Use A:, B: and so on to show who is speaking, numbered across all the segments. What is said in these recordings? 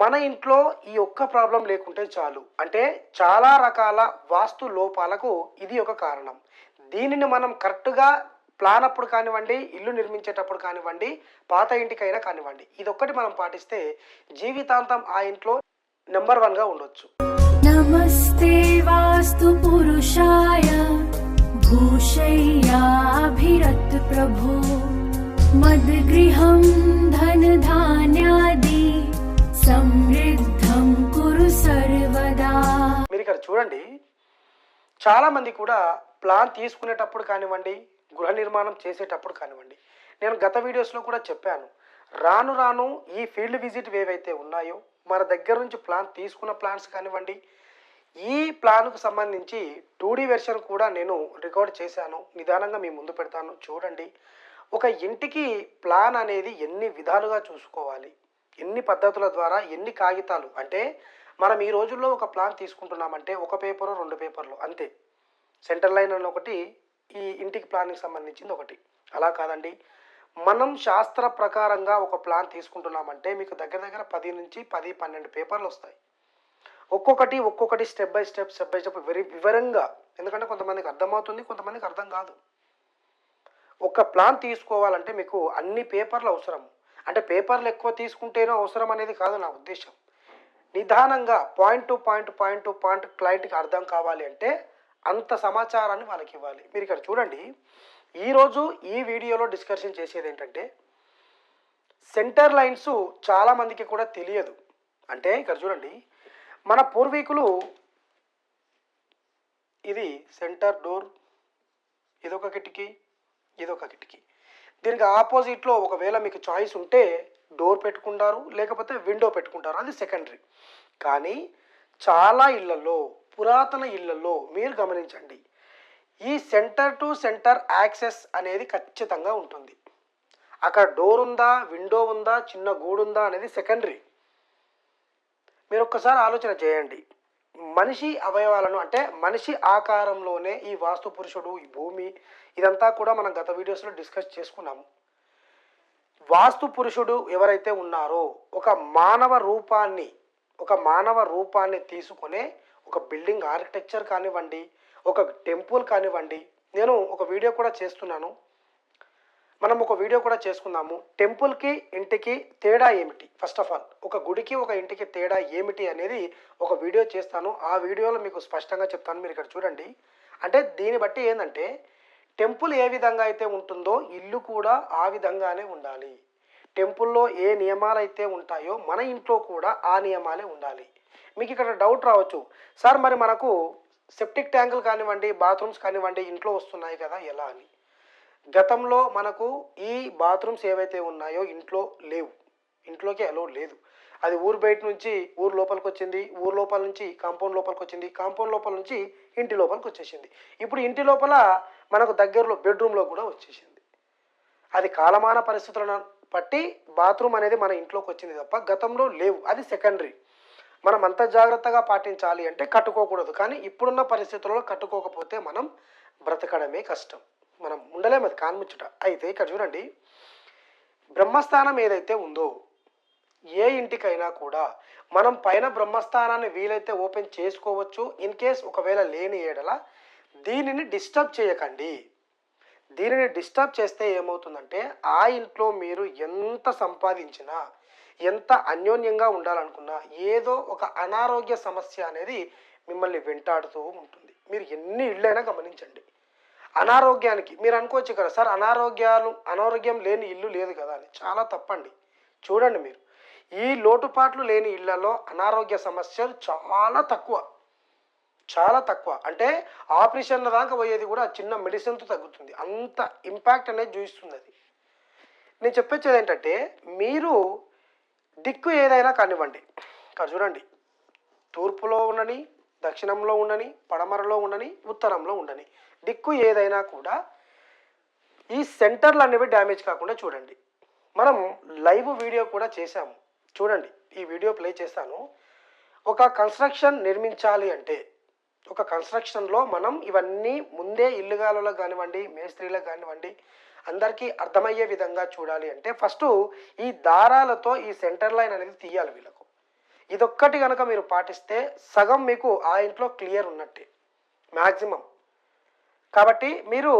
A: మన ఇంట్లో ఈ ఒక్క ప్రాబ్లం లేకుంటే చాలు. అంటే చాలా రకాల వాస్తు లోపాలకు ఇది ఒక కారణం. దీనిని మనం కరెక్ట్గా ప్లాన్ అప్పుడు కానివ్వండి ఇల్లు నిర్మించేటప్పుడు కానివ్వండి పాత ఇంటికైనా కానివ్వండి. ఇదొక్కటి మనం పాటిస్తే జీవితాంతం ఆ ఇంట్లో నెంబర్ వన్గా ఉండొచ్చు.
B: నమస్తే వాస్తు పురుషాయ భూషయ్యాభిరత్ ప్రభు. మద్గృహం ధన ధాన్యాయ సమృద్ధం కురు సర్వదా.
A: మీరు ఇక్కడ చూడండి చాలామంది కూడా ప్లాన్ తీసుకునేటప్పుడు కానివ్వండి గృహ నిర్మాణం చేసేటప్పుడు కానివ్వండి నేను గత వీడియోస్లో కూడా చెప్పాను రాను రాను ఈ ఫీల్డ్ విజిట్ ఏవైతే ఉన్నాయో మన దగ్గర నుంచి ప్లాన్ తీసుకున్న ప్లాన్స్ కానివ్వండి ఈ ప్లాన్కు సంబంధించి టూడీ వెర్షన్ కూడా నేను రికార్డ్ చేశాను నిదానంగా మీ ముందు పెడతాను చూడండి. ఒక ఇంటికి ప్లాన్ అనేది ఎన్ని విధాలుగా చూసుకోవాలి? ఎన్ని పద్ధతుల ద్వారా ఎన్ని కాగితాలు? అంటే మనం ఈ రోజుల్లో ఒక ప్లాన్ తీసుకుంటున్నామంటే ఒక పేపరు రెండు పేపర్లు అంతే. సెంటర్ లైన్ అని ఒకటి ఈ ఇంటికి ప్లాన్కి సంబంధించింది ఒకటి. అలా కాదండి. మనం శాస్త్ర ప్రకారంగా ఒక ప్లాన్ తీసుకుంటున్నామంటే మీకు దగ్గర దగ్గర పది నుంచి పది పన్నెండు పేపర్లు వస్తాయి. ఒక్కొక్కటి ఒక్కొక్కటి step by step step by step very వివరంగా. ఎందుకంటే కొంతమందికి అర్థమవుతుంది కొంతమందికి అర్థం కాదు. ఒక ప్లాన్ తీసుకోవాలంటే మీకు అన్ని పేపర్లు అవసరం. అంటే పేపర్లు ఎక్కువ తీసుకుంటేనో అవసరం అనేది కాదు నా ఉద్దేశం. నిదానంగా point to point point to point క్లయింట్కి అర్థం కావాలి అంటే అంత సమాచారాన్ని వాళ్ళకి ఇవ్వాలి. మీరు ఇక్కడ చూడండి ఈరోజు ఈ వీడియోలో డిస్కషన్ చేసేది ఏంటంటే సెంటర్ లైన్స్ చాలామందికి కూడా తెలియదు. అంటే ఇక్కడ చూడండి మన పూర్వీకులు ఇది సెంటర్ డోర్ ఇదొక కిటికీ ఇదొక కిటికీ. దీనికి ఆపోజిట్లో ఒకవేళ మీకు చాయిస్ ఉంటే డోర్ పెట్టుకుంటారు లేకపోతే విండో పెట్టుకుంటారు. అది సెకండరీ కానీ చాలా ఇళ్ళలో పురాతన ఇళ్ళలో మీరు గమనించండి. ఈ సెంటర్ టు సెంటర్ యాక్సెస్ అనేది ఖచ్చితంగా ఉంటుంది. అక్కడ డోర్ ఉందా విండో ఉందా చిన్న గూడు ఉందా అనేది సెకండరీ మీరు ఒక్కసారి ఆలోచన చేయండి. మనిషి అవయవాలను అంటే మనిషి ఆకారంలోనే ఈ వాస్తు పురుషుడు ఈ భూమి ఇదంతా కూడా మనం గత వీడియోస్లో డిస్కస్ చేసుకున్నాము. వాస్తు పురుషుడు ఎవరైతే ఉన్నారో ఒక మానవ రూపాన్ని ఒక మానవ రూపాన్ని తీసుకునే ఒక బిల్డింగ్ ఆర్కిటెక్చర్ కానివ్వండి ఒక టెంపుల్ కానివ్వండి నేను ఒక వీడియో కూడా చేస్తున్నాను. మనం ఒక వీడియో కూడా చేసుకుందాము. టెంపుల్కి ఇంటికి తేడా ఏమిటి? ఫస్ట్ ఆఫ్ ఆల్ ఒక గుడికి ఒక ఇంటికి తేడా ఏమిటి అనేది ఒక వీడియో చేస్తాను. ఆ వీడియోలో మీకు స్పష్టంగా చెప్తాను. మీరు ఇక్కడ చూడండి. అంటే దీన్ని బట్టి ఏంటంటే టెంపుల్ ఏ విధంగా అయితే ఉంటుందో ఇల్లు కూడా ఆ విధంగానే ఉండాలి. టెంపుల్లో ఏ నియమాలు అయితే ఉంటాయో మన ఇంట్లో కూడా ఆ నియమాలే ఉండాలి. మీకు ఇక్కడ డౌట్ రావచ్చు. సార్ మరి మనకు సెప్టిక్ ట్యాంకులు కానివ్వండి బాత్రూమ్స్ కానివ్వండి ఇంట్లో వస్తున్నాయి కదా ఎలా అని? గతంలో మనకు ఈ బాత్రూమ్స్ ఏవైతే ఉన్నాయో ఇంట్లో లేవు. ఇంట్లోకి అలో లేదు. అది ఊరు బయట నుంచి ఊరు లోపలికి వచ్చింది ఊరు లోపల నుంచి కాంపౌండ్ లోపలికి వచ్చింది కాంపౌండ్ లోపల నుంచి ఇంటి లోపలికి వచ్చేసింది. ఇప్పుడు ఇంటి లోపల మనకు దగ్గరలో బెడ్రూమ్లో కూడా వచ్చేసింది. అది కాలమాన పరిస్థితులను బట్టి బాత్రూమ్ అనేది మన ఇంట్లోకి వచ్చింది తప్ప గతంలో లేవు. అది సెకండరీ. మనం అంత జాగ్రత్తగా పాటించాలి అంటే కట్టుకోకూడదు. కానీ ఇప్పుడున్న పరిస్థితుల్లో కట్టుకోకపోతే మనం బ్రతకడమే కష్టం. మనం ఉండలేము అది కాన్ముచ్చుట అయితే ఇక్కడ చూడండి బ్రహ్మస్థానం ఏదైతే ఉందో ఏ ఇంటికైనా కూడా మనం పైన బ్రహ్మస్థానాన్ని వీలైతే ఓపెన్ చేసుకోవచ్చు. ఇన్ కేస్ ఒకవేళ లేని ఏడల దీనిని డిస్టర్బ్ చేయకండి. దీనిని డిస్టర్బ్ చేస్తే ఏమవుతుందంటే ఆ ఇంట్లో మీరు ఎంత సంపాదించినా ఎంత అన్యోన్యంగా ఉండాలనుకున్నా ఏదో ఒక అనారోగ్య సమస్య అనేది మిమ్మల్ని వెంటాడుతూ ఉంటుంది. మీరు ఎన్ని ఇళ్ళైనా గమనించండి. అనారోగ్యానికి మీరు అనుకోవచ్చు కదా సార్ అనారోగ్యాలు అనారోగ్యం లేని ఇల్లు లేదు కదా అని. చాలా తప్పండి. చూడండి మీరు. ఈ లోటుపాట్లు లేని ఇళ్ళలో అనారోగ్య సమస్యలు చాలా తక్కువ. చాలా తక్కువ. అంటే ఆపరేషన్ల దాకా పోయేది కూడా చిన్న మెడిసిన్తో తగ్గుతుంది. అంత ఇంపాక్ట్ అనేది చూపిస్తుంది అది. నేను చెప్పొచ్చేది ఏంటంటే మీరు దిక్కు ఏదైనా కానివ్వండి. ఇక్కడ చూడండి. తూర్పులో ఉండని దక్షిణంలో ఉండని పడమరలో ఉండని ఉత్తరంలో ఉండని. దిక్కు ఏదైనా కూడా ఈ సెంటర్లు అనేవి డ్యామేజ్ కాకుండా చూడండి. మనం లైవ్ వీడియో కూడా చేశాము. చూడండి ఈ వీడియో ప్లే చేస్తాను. ఒక కన్స్ట్రక్షన్ నిర్మించాలి అంటే ఒక కన్స్ట్రక్షన్లో మనం ఇవన్నీ ముందే ఇల్లుగాలలో కానివ్వండి మేస్త్రీలకు కానివ్వండి అందరికీ అర్థమయ్యే విధంగా చూడాలి అంటే ఫస్ట్ ఈ దారాలతో ఈ సెంటర్ లైన్ అనేది తీయాలి వీళ్ళకు. ఇదొక్కటి కనుక మీరు పాటిస్తే సగం మీకు ఆ ఇంట్లో క్లియర్ ఉన్నట్టే. మ్యాక్సిమం కాబట్టి మీరు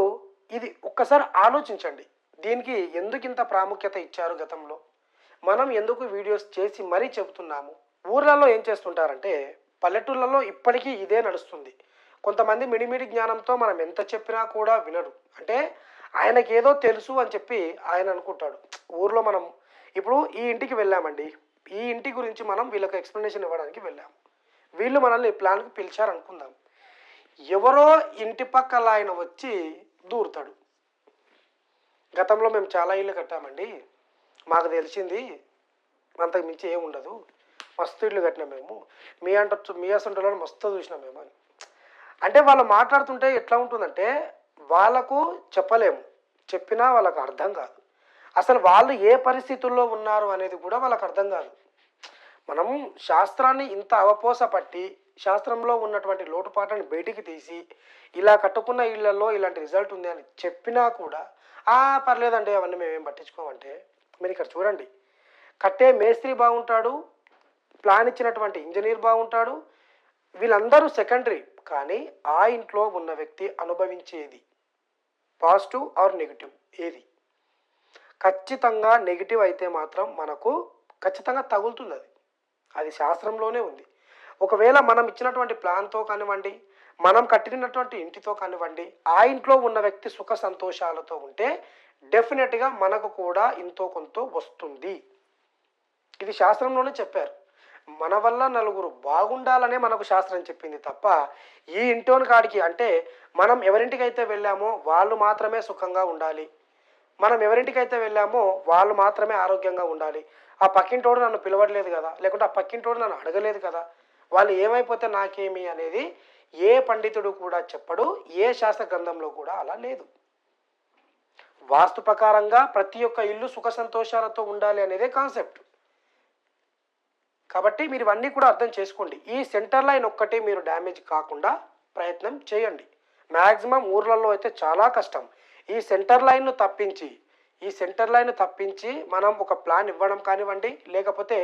A: ఇది ఒక్కసారి ఆలోచించండి. దీనికి ఎందుకు ఇంత ప్రాముఖ్యత ఇచ్చారు గతంలో? మనం ఎందుకు వీడియోస్ చేసి మరీ చెబుతున్నాము? ఊర్లలో ఏం చేస్తుంటారంటే పల్లెటూళ్ళలో ఇప్పటికీ ఇదే నడుస్తుంది. కొంతమంది మిడిమిడి జ్ఞానంతో మనం ఎంత చెప్పినా కూడా వినరు. అంటే ఆయనకి ఏదో తెలుసు అని చెప్పి ఆయన అనుకుంటాడు. ఊర్లో మనం ఇప్పుడు ఈ ఇంటికి వెళ్ళామండి. ఈ ఇంటి గురించి మనం వీళ్ళకి ఎక్స్ప్లెనేషన్ ఇవ్వడానికి వెళ్ళాం. వీళ్ళు మనల్ని ప్లాన్కి పిలిచారు అనుకుందాం ఎవరో ఇంటి పక్కల ఆయన వచ్చి దూరుతాడు. గతంలో మేము చాలా ఇల్లు కట్టామండి. మాకు తెలిసింది అంతకు మించి ఏముండదు ఉండదు. మస్తు ఇల్లు కట్టినాం మేము. మీ అంట మీ అసంటలో మస్తు చూసినాం మేము అని. అంటే వాళ్ళు మాట్లాడుతుంటే ఎట్లా ఉంటుందంటే వాళ్ళకు చెప్పలేము. చెప్పినా వాళ్ళకు అర్థం కాదు. అసలు వాళ్ళు ఏ పరిస్థితుల్లో ఉన్నారు అనేది కూడా వాళ్ళకి అర్థం కాదు. మనం శాస్త్రాన్ని ఇంత అవపోస పట్టి శాస్త్రంలో ఉన్నటువంటి లోటుపాట్లను బయటికి తీసి ఇలా కట్టుకున్న ఇళ్ళలో ఇలాంటి రిజల్ట్ ఉంది అని చెప్పినా కూడా ఆ పర్లేదండి అవన్నీ మేమేం పట్టించుకోమంటే మీరు ఇక్కడ చూడండి. కట్టే మేస్త్రి బాగుంటాడు ప్లాన్ ఇచ్చినటువంటి ఇంజనీర్ బాగుంటాడు వీళ్ళందరూ సెకండరీ కానీ ఆ ఇంట్లో ఉన్న వ్యక్తి అనుభవించేది పాజిటివ్ ఆర్ నెగిటివ్? ఏది? ఖచ్చితంగా నెగిటివ్ అయితే మాత్రం మనకు ఖచ్చితంగా తగులుతుంది అది అది శాస్త్రంలోనే ఉంది. ఒకవేళ మనం ఇచ్చినటువంటి ప్లాన్తో కానివ్వండి మనం కట్టినటువంటి ఇంటితో కానివ్వండి ఆ ఇంట్లో ఉన్న వ్యక్తి సుఖ సంతోషాలతో ఉంటే డెఫినెట్గా మనకు కూడా ఇంతో కొంత వస్తుంది. ఇది శాస్త్రంలోనే చెప్పారు. మన వల్ల నలుగురు బాగుండాలనే మనకు శాస్త్రం చెప్పింది తప్ప ఈ ఇంటోని కాడికి అంటే మనం ఎవరింటికైతే వెళ్ళామో వాళ్ళు మాత్రమే సుఖంగా ఉండాలి. మనం ఎవరింటికైతే వెళ్ళామో వాళ్ళు మాత్రమే ఆరోగ్యంగా ఉండాలి. ఆ పక్కింటోడు నన్ను పిలవట్లేదు కదా లేకుంటే ఆ పక్కింటోడు నన్ను అడగలేదు కదా వాళ్ళు ఏమైపోతే నాకేమి అనేది ఏ పండితుడు కూడా చెప్పడు ఏ శాస్త్ర గ్రంథంలో కూడా అలా లేదు. వాస్తు ప్రకారంగా ప్రతి ఒక్క ఇల్లు సుఖ సంతోషాలతో ఉండాలి అనేదే కాన్సెప్ట్. కాబట్టి మీరు ఇవన్నీ కూడా అర్థం చేసుకోండి. ఈ సెంటర్ లైన్ ఒక్కటే మీరు డ్యామేజ్ కాకుండా ప్రయత్నం చేయండి. మ్యాక్సిమం ఊర్లలో అయితే చాలా కష్టం. ఈ సెంటర్ లైన్ను తప్పించి ఈ సెంటర్ లైన్ తప్పించి మనం ఒక ప్లాన్ ఇవ్వడం కానివ్వండి లేకపోతే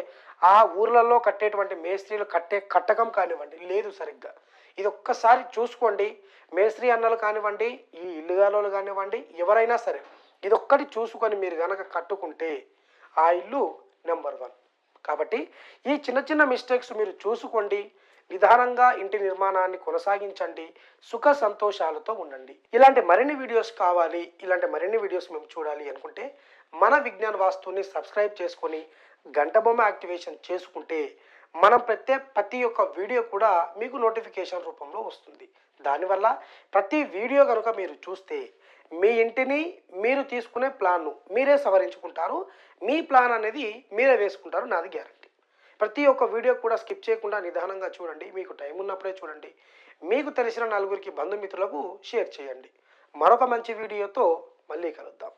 A: ఆ ఊర్లలో కట్టేటువంటి మేస్త్రీలు కట్టే కట్టకం కానివ్వండి లేదు సరిగ్గా. ఇది ఒక్కసారి చూసుకోండి. మేస్త్రి అన్నలు కానివ్వండి ఈ ఇల్లుగాలోలు కానివ్వండి ఎవరైనా సరే ఇది ఒక్కటి చూసుకొని మీరు కనుక కట్టుకుంటే ఆ ఇల్లు నెంబర్ వన్. కాబట్టి ఈ చిన్న చిన్న మిస్టేక్స్ మీరు చూసుకోండి. నిదానంగా ఇంటి నిర్మాణాన్ని కొనసాగించండి. సుఖ సంతోషాలతో ఉండండి. ఇలాంటి మరిన్ని వీడియోస్ కావాలి ఇలాంటి మరిన్ని వీడియోస్ మేము చూడాలి అనుకుంటే మన విజ్ఞాన వాస్తుని సబ్స్క్రైబ్ చేసుకొని గంట బొమ్మ యాక్టివేషన్ చేసుకుంటే మనం ప్రతి ప్రతి ఒక్క వీడియో కూడా మీకు నోటిఫికేషన్ రూపంలో వస్తుంది. దానివల్ల ప్రతి వీడియో కనుక మీరు చూస్తే మీ ఇంటిని మీరు తీసుకునే ప్లాన్ను మీరే సవరించుకుంటారు. మీ ప్లాన్ అనేది మీరే వేసుకుంటారు. నాది గ్యారెంటీ. ప్రతి ఒక్క వీడియో కూడా స్కిప్ చేయకుండా నిదానంగా చూడండి. మీకు టైం ఉన్నప్పుడే చూడండి. మీకు తెలిసిన నలుగురికి బంధుమిత్రులకు షేర్ చేయండి. మరొక మంచి వీడియోతో మళ్ళీ కలుద్దాం.